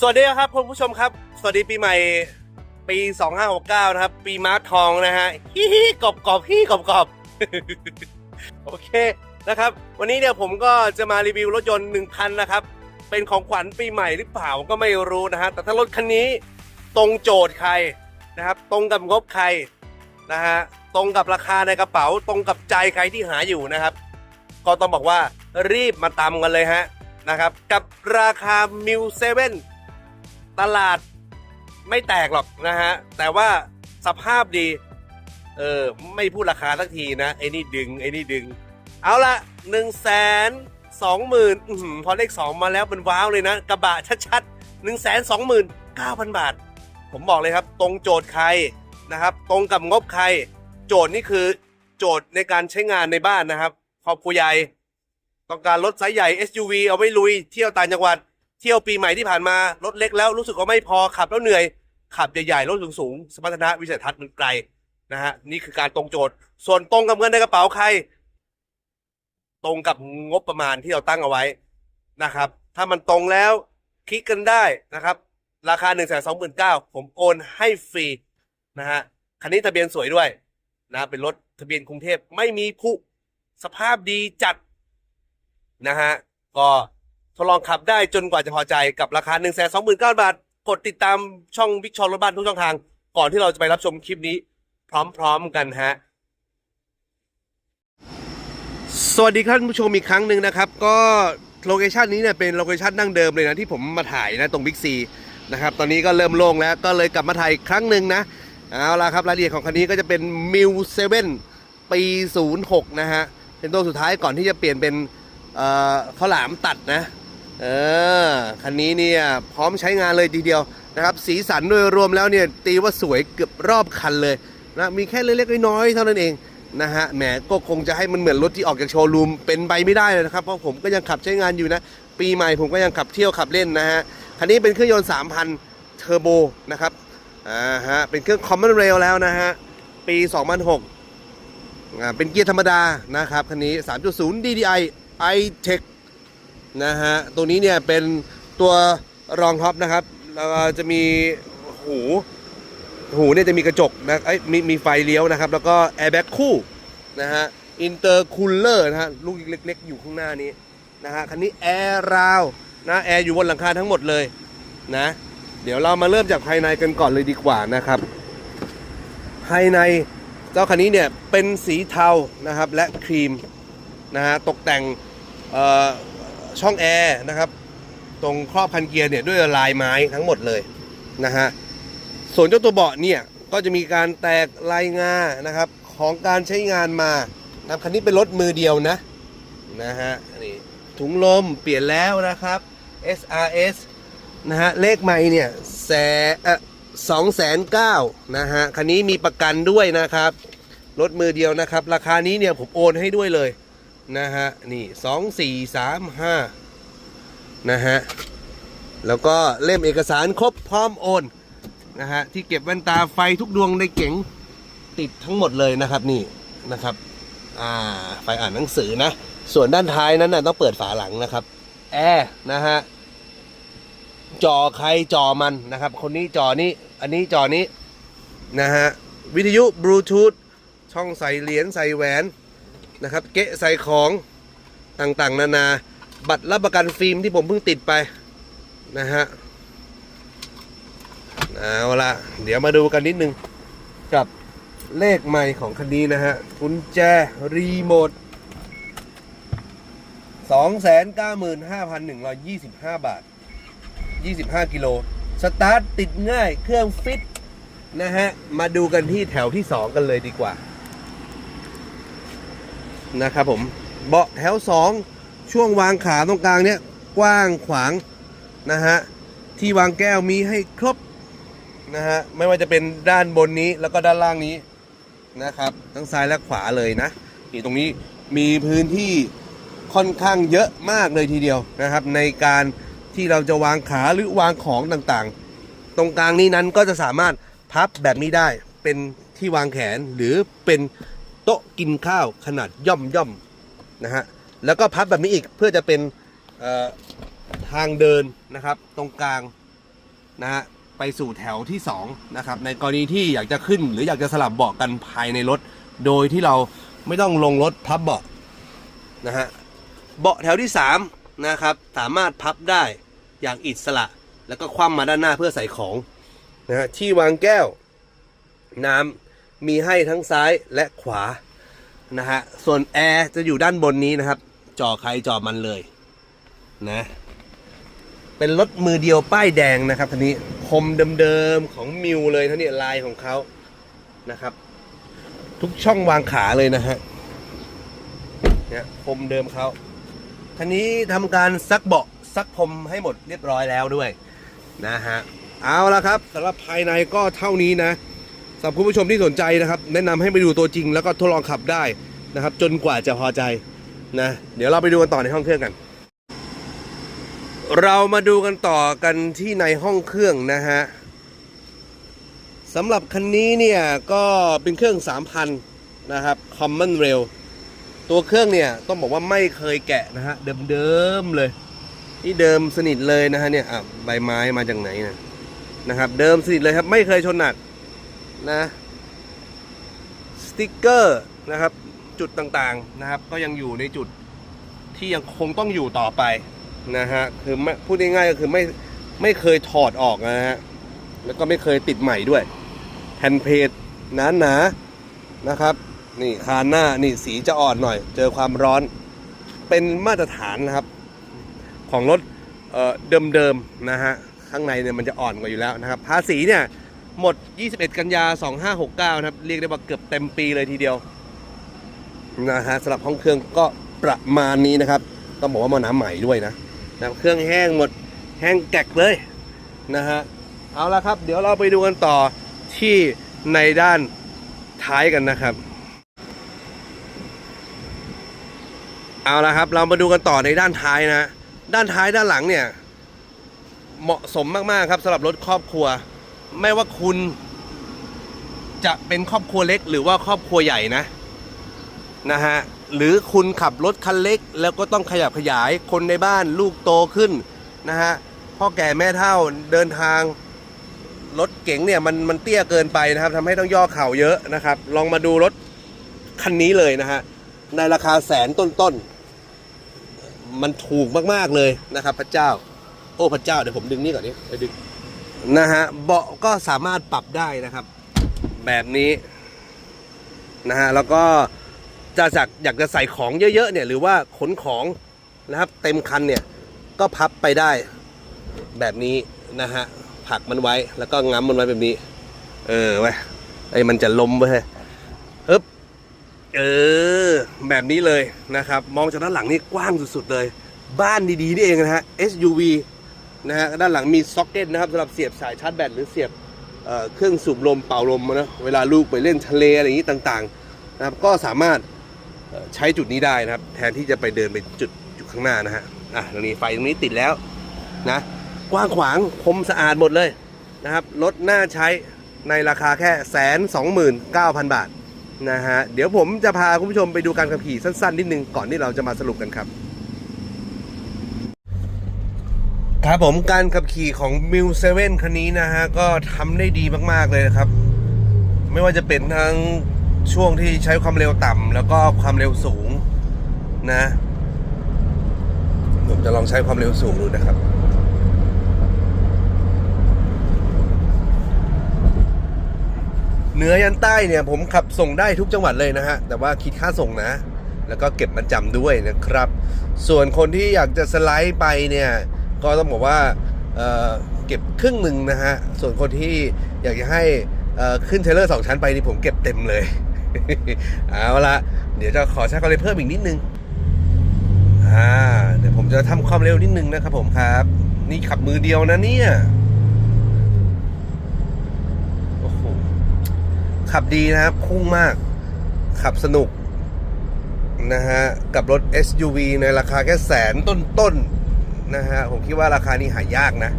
สวัสดีครับคุณผู้ชมครับ สวัสดีปีใหม่ปี 2569 นะครับ ปีม้าทองนะฮะฮิฮิกรอบกรอบฮิกรอบกรอบโอเคนะครับ วันนี้เนี่ยผมก็จะมารีวิวรถยนต์1คันนะครับ เป็นของขวัญปีใหม่หรือเปล่าก็ไม่รู้นะฮะ แต่ถ้ารถคันนี้ตรงโจทย์ใครนะครับ ตรงกับงบใครนะฮะ ตรงกับราคาในกระเป๋า ตรงกับใจใครที่หาอยู่นะครับ ก็ต้องบอกว่ารีบมาตามกันเลยฮะนะครับ กับราคามิวเซเว่น ตลาดไม่แตกหรอกนะฮะ แต่ว่าสภาพดี เออ ไม่พูดราคาสักทีนะไอ้นี่ดึงไอ้นี่ดึง เอาละหนึ่งแสนสองหมื่นพอเลขสองมาแล้วมันว้าวเลยนะ กระบะชัดๆหนึ่งแสนสองหมื่นเก้าพันบาท ผมบอกเลยครับ ตรงโจทย์ใครนะครับ ตรงกับงบใคร โจทย์นี่คือโจทย์ในการใช้งานในบ้านนะครับครอบครัวใหญ่ ต้องการรถไซส์ใหญ่ SUV เอาไว้ลุยเที่ยวต่างจังหวัด เที่ยวปีใหม่ที่ผ่านมารถเล็กแล้วรู้สึกว่าไม่พอขับแล้วเหนื่อย ขับใหญ่ๆรถสูงๆสมรรถนะวิสัยทัศน์มันไกลนะฮะนี่คือการตรงโจทย์ ส่วนตรงกับเงินในกระเป๋าใคร ตรงกับงบประมาณที่เราตั้งเอาไว้นะครับ ถ้ามันตรงแล้วคลิกกันได้นะครับ ราคา1นึ่งแสนสองหมื่นเก้าผมโอนให้ฟรีนะฮะคันนี้ทะเบียนสวยด้วยนะเป็นรถทะเบียนกรุงเทพไม่มีผุสภาพดีจัดนะฮะก็ ทดลองขับได้จนกว่าจะพอใจกับราคา1นึ่งแสนสองหมื่นเก้าบาท กดติดตามช่องวิกชอรถบ้านทุกช่องทาง ก่อนที่เราจะไปรับชมคลิปนี้ พร้อมๆกันฮะ สวัสดีท่านผู้ชมอีกครั้งหนึ่งนะครับ ก็โลเคชันนี้เนี่ยเป็นโลเคชันดั้งเดิมเลยนะที่ผมมาถ่ายนะตรงบิ๊กซีนะครับ ตอนนี้ก็เริ่มโล่งแล้วก็เลยกลับมาถ่ายอีกครั้งหนึ่งนะ เอาละครับรายละเอียดของคันนี้ก็จะเป็นมิวเซเว่นปี 06 นะฮะ เป็นตัวสุดท้ายก่อนที่จะเปลี่ยนเป็นข้าวหลามตัดนะ เออคันนี้เนี่ยพร้อมใช้งานเลยทีเดียวนะครับ สีสันโดยรวมแล้วเนี่ยตีว่าสวยเกือบรอบคันเลยนะมีแค่เล็กๆน้อยๆเท่านั้นเองนะฮะแหมก็คงจะให้มันเหมือนรถที่ออกจากโชว์รูมเป็นไปไม่ได้เลยนะครับ เพราะผมก็ยังขับใช้งานอยู่นะ ปีใหม่ผมก็ยังขับเที่ยวขับเล่นนะฮะคันนี้เป็นเครื่องยนต์3,000เทอร์โบนะครับอ่าฮะเป็นเครื่อง Common Rail แล้วนะฮะปี 2006อ่าเป็นเกียร์ธรรมดานะครับคันนี้ 3.0 DDI iTech นะฮะตัวนี้เนี่ยเป็นตัวรองท็อปนะครับแล้วก็จะมีหูหูเนี่ยจะมีกระจกนะเอ้ยมีมีไฟเลี้ยวนะครับ แล้วก็แอร์แบ็กคู่นะฮะอินเตอร์คูลเลอร์นะฮะลูกเล็ก ๆ อยู่ข้างหน้านี้นะฮะคันนี้แอร์ราวนะแอร์อยู่บนหลังคาทั้งหมดเลยนะเดี๋ยวเรามาเริ่มจากภายในกันก่อนเลยดีกว่านะครับ ภายในเจ้าคันนี้เนี่ยเป็นสีเทานะครับและครีมนะฮะตกแต่งเอ่อ ช่องแอร์นะครับ ตรงครอบคันเกียร์เนี่ยด้วยลายไม้ทั้งหมดเลยนะฮะส่วนเจ้าตัวเบาะเนี่ยก็จะมีการแตกลายงานะครับของการใช้งานมานะครับคันนี้เป็นรถมือเดียวนะนะฮะนี่ถุงลมเปลี่ยนแล้วนะครับ SRS นะฮะเลขใหม่เนี่ยแสเออสองแสนเก้านะฮะคันนี้มีประกันด้วยนะครับ รถมือเดียวนะครับ ราคานี้เนี่ยผมโอนให้ด้วยเลย นะฮะ นี่สองสี่สามห้านะฮะ แล้วก็เล่มเอกสารครบพร้อมโอน นะฮะ ที่เก็บแว่นตาไฟทุกดวงในเก๋งติดทั้งหมดเลยนะครับนี่นะครับ อ่า ไฟอ่านหนังสือนะ ส่วนด้านท้ายนั้นนะต้องเปิดฝาหลังนะครับ แอร์นะฮะจอใครจอมันนะครับ คนนี้จอนี้ อันนี้จอนี้นะฮะ วิทยุบลูทูธช่องใส่เหรียญใส่แหวน นะครับ เกะใส่ของต่างๆ นานา บัตรรับประกันฟิล์มที่ผมเพิ่งติดไปนะฮะเอาละเดี๋ยวมาดูกันนิดนึง กับเลขใหม่ของคันนี้นะฮะกุญแจ รีโมท 295,125 บาท 25 กิโล สตาร์ทติดง่ายเครื่องฟิตนะฮะ มาดูกันที่แถวที่ 2 กันเลยดีกว่า นะครับผมเบาะแถว 2 ช่วงวางขาตรงกลางเนี้ยกว้างขวางนะฮะที่วางแก้วมีให้ครบนะฮะไม่ว่าจะเป็นด้านบนนี้แล้วก็ด้านล่างนี้นะครับ ทั้งซ้ายและขวาเลยนะนี่ตรงนี้มีพื้นที่ค่อนข้างเยอะมากเลยทีเดียวนะครับ ในการที่เราจะวางขาหรือวางของต่างๆ ตรงกลางนี้นั้นก็จะสามารถพับแบบนี้ได้เป็นที่วางแขนหรือเป็น โต๊ะกินข้าวขนาดย่อมย่อมๆนะฮะแล้วก็พับแบบนี้อีกเพื่อจะเป็นทางเดินนะครับตรงกลางนะฮะไปสู่แถวที่2นะครับในกรณีที่อยากจะขึ้นหรืออยากจะสลับเบาะกันภายในรถ โดยที่เราไม่ต้องลงรถพับเบาะนะฮะเบาะแถวที่3นะครับสามารถพับได้อย่างอิสระ แล้วก็คว่ำมาด้านหน้าเพื่อใส่ของนะฮะที่วางแก้วน้ำ มีให้ทั้งซ้ายและขวานะฮะ ส่วนแอร์จะอยู่ด้านบนนี้นะครับ จ่อใครจ่อมันเลยนะ เป็นรถมือเดียวป้ายแดงนะครับท่านี้คมเดิมๆของมิวเลยท่านี้ลายของเขานะครับ ทุกช่องวางขาเลยนะฮะเนี่ยคมเดิมเขาท่านี้ทำการซักเบาะซักพรมให้หมดเรียบร้อยแล้วด้วยนะฮะ เอาละครับสำหรับภายในก็เท่านี้นะ สำหรับคุณผู้ชมที่สนใจนะครับ แนะนำให้ไปดูตัวจริงแล้วก็ทดลองขับได้นะครับ จนกว่าจะพอใจนะเดี๋ยวเราไปดูกันต่อในห้องเครื่องกัน เรามาดูกันต่อกันที่ในห้องเครื่องนะฮะสำหรับคันนี้เนี่ยก็เป็นเครื่อง 3,000 นะครับ Common Rail ตัวเครื่องเนี่ยต้องบอกว่าไม่เคยแกะนะฮะเดิมๆเลยที่เดิมสนิทเลยนะฮะเนี่ยอะใบไม้มาจากไหนนะนะครับ เดิมสนิทเลยครับไม่เคยชนหนัก นะสติกเกอร์นะครับจุดต่างๆนะครับ ก็ยังอยู่ในจุดที่ยังคงต้องอยู่ต่อไปนะฮะคือพูดง่ายๆก็คือไม่ไม่เคยถอดออกนะฮะแล้วก็ไม่เคยติดใหม่ด้วยแผ่นเพจหนาๆนนะครับ นี่คานหน้านี่สีจะอ่อนหน่อย เจอความร้อนเป็นมาตรฐานนะครับ ของรถเเดิมๆนะฮะข้างในเนี่ยมันจะอ่อนกว่าอยู่แล้วนะครับภาษีเนี่ย หมด 21 กันยา 2569 นะครับ เรียกได้ว่าเกือบเต็มปีเลยทีเดียว นะฮะสำหรับห้องเครื่องก็ประมาณนี้นะครับ ต้องบอกว่ามาน้ำใหม่ด้วยนะนะเครื่องแห้งหมดแห้งแกกเลยนะฮะ เอาละครับ เดี๋ยวเราไปดูกันต่อที่ในด้านท้ายกันนะครับ เอาละครับ เรามาดูกันต่อในด้านท้ายนะ ด้านท้ายด้านหลังเนี่ย เหมาะสมมากๆครับสำหรับรถครอบครัว ไม่ว่าคุณจะเป็นครอบครัวเล็กหรือว่าครอบครัวใหญ่นะนะฮะหรือคุณขับรถคันเล็ก แล้วก็ต้องขยับขยายคนในบ้านลูกโตขึ้นนะฮะพ่อแก่แม่เฒ่าเดินทางรถเก๋งเนี่ยมันมันเตี้ยเกินไปนะครับทำให้ต้องย่อเข่าเยอะนะครับ ลองมาดูรถคันนี้เลยนะฮะในราคาแสนต้นๆมันถูกมากๆเลยนะครับ พระเจ้า โอ้พระเจ้าเดี๋ยวผมดึงนี่ก่อนนี้ดึง นะฮะเบาะก็สามารถปรับได้นะครับ แบบนี้นะฮะแล้วก็จะจากอยากจะใส่ของเยอะๆเนี่ยหรือว่าขนของนะครับ เต็มคันเนี่ยก็พับไปได้แบบนี้นะฮะผักมันไว้แล้วก็ง้ำมันไว้แบบนี้ เออไว้ไอ้มันจะล้มไว้ยฮึบเออ แบบนี้เลยนะครับ มองจากด้านหลังนี่กว้างสุดๆเลย บ้านดีๆนี่เองนะฮะ SUV นะฮะด้านหลังมีซ็อกเก็ตนะครับสำหรับเสียบสายชาร์จแบตหรือเสียบเเครื่องสูบลมเป่าลมนะเวลาลูกไปเล่นทะเลอะไรอย่างนี้ต่างๆนะครับก็สามารถใช้จุดนี้ได้นะครับ แทนที่จะไปเดินไปจุดอยู่ข้างหน้านะฮะอะตรงนี้ไฟตรงนี้ติดแล้วนะกว้างขวางคมสะอาดหมดเลยนะครับรถน่าใช้ในราคาแค่แสนสองหมื่นเก้าพันบาทนะฮะเดี๋ยวผมจะพาคุณผู้ชมไปดูการขับขี่สั้นๆนิดนึงก่อนที่เราจะมาสรุปกันครับ ครับผมการขับขี่ของ m ิวเซเว่นคันนี้นะฮะ ก็ทำได้ดีมากๆเลยนะครับ ไม่ว่าจะเป็นทั้งช่วงที่ใช้ความเร็วต่ำแล้วก็ความเร็วสูงนะผมจะลองใช้ความเร็วสูงดูนะครับเหนือยันใต้เนี่ยผมขับส่งได้ทุกจังหวัดเลยนะฮะ แต่ว่าคิดค่าส่งนะ แล้วก็เก็บมันจำด้วยนะครับ ส่วนคนที่อยากจะสไลด์ไปเนี่ย ก็ต้องบอกว่าเเก็บครึ่งหนึ่งนะฮะ ส่วนคนที่อยากจะให้ขึ้นเทรลเลอร์สองชั้นไปนี่ผมเก็บเต็มเลย เอาละเดี๋ยวจะขอใช้ความเร็วเพิ่มอีกนิดนึง อ่า เดี๋ยวผมจะทำความเร็วนิดนึงนะครับผมครับ นี่ขับมือเดียวนะเนี่ย โอ้โห ขับดีนะครับ พุ่งมาก ขับสนุกนะฮะ กับรถ SUV ในราคาแค่แสนต้นๆ นะฮะผมคิดว่าราคานี้หายากนะ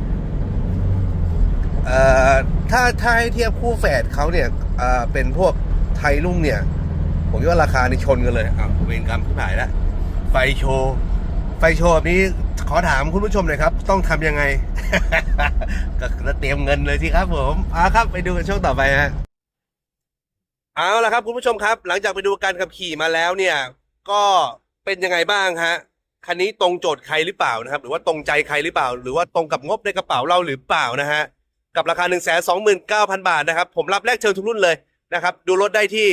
เอ่อถ้าถ้าให้เทียบคู่แฝดเขาเนี่ยเอ่อเป็นพวกไทยรุ่งเนี่ย ผมคิดว่าราคานี่ชนกันเลยอ้าเวรกรรมที่หายแล้วไฟโชว์ไฟโชว์แบบนี้ขอถามคุณผู้ชมหน่อยครับ ต้องทำยังไง ก็เตรียมเงินเลยสิครับผมเอาครับไปดูกันช่วงต่อไปฮะเอาละครับคุณผู้ชมครับ หลังจากไปดูการขับขี่มาแล้วเนี่ย ก็เป็นยังไงบ้างฮะ คันนี้ตรงโจทย์ใครหรือเปล่านะครับ หรือว่าตรงใจใครหรือเปล่า หรือว่าตรงกับงบในกระเป๋าเราหรือเปล่านะฮะกับราคา 1 2 9 0 0 0 บาทนะครับ ผมรับแลกเชิญทุกรุ่นเลยนะครับ ดูรถได้ที่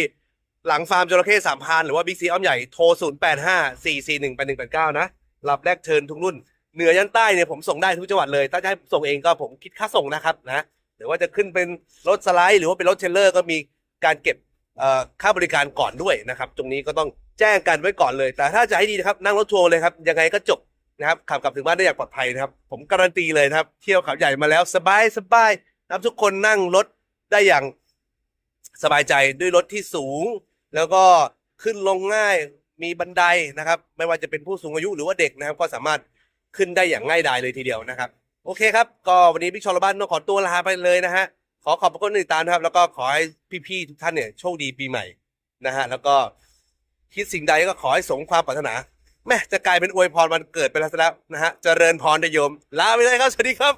หลังฟาร์มจระเข้สามพันหรือว่าบิ๊กซีอ้อมใหญ่โทร 0 8 5 4 4 1 8 1 8 9 นะ รับแลกเชิญทุกรุ่น เหนือยันใต้เนี่ยผมส่งได้ทุกจังหวัดเลยถ้าจะให้ผมส่งเองก็ผมคิดค่าส่งนะครับนะหรือว่าจะขึ้นเป็นรถสไลด์ หรือว่าเป็นรถเทรลเลอร์ก็มีการเก็บเอ่อค่าบริการก่อนด้วยนะครับ ตรงนี้ก็ต้อง แจ้งกันไว้ก่อนเลย แต่ถ้าจะให้ดีนะครับนั่งรถทัวร์เลยครับยังไงก็จบนะครับขับกลับถึงบ้านได้อย่างปลอดภัยนะครับ ผมการันตีเลยนะครับ เที่ยวเขาใหญ่มาแล้วสบายสบายนะครับทุกคนนั่งรถได้อย่างสบายใจด้วยรถที่สูง แล้วก็ขึ้นลงง่ายมีบันไดนะครับ ไม่ว่าจะเป็นผู้สูงอายุหรือว่าเด็กนะครับ ก็สามารถขึ้นได้อย่างง่ายดายเลยทีเดียวนะครับ โอเคครับ ก็วันนี้บิ๊กชอลบ้านต้องขอตัวลาไปเลยนะฮะขอขอบพระคุณที่ติดตามนะครับ แล้วก็ขอให้พี่ๆทุกท่านเนี่ยโชคดีปีใหม่นะฮะแล้วก็ คิดสิ่งใดก็ขอให้สมความปรารถนาแม่จะกลายเป็นอวยพรวันเกิดไปแล้วซะแล้วนะฮะเจริญพรนะโยมลาไปเลยครับ สวัสดีครับ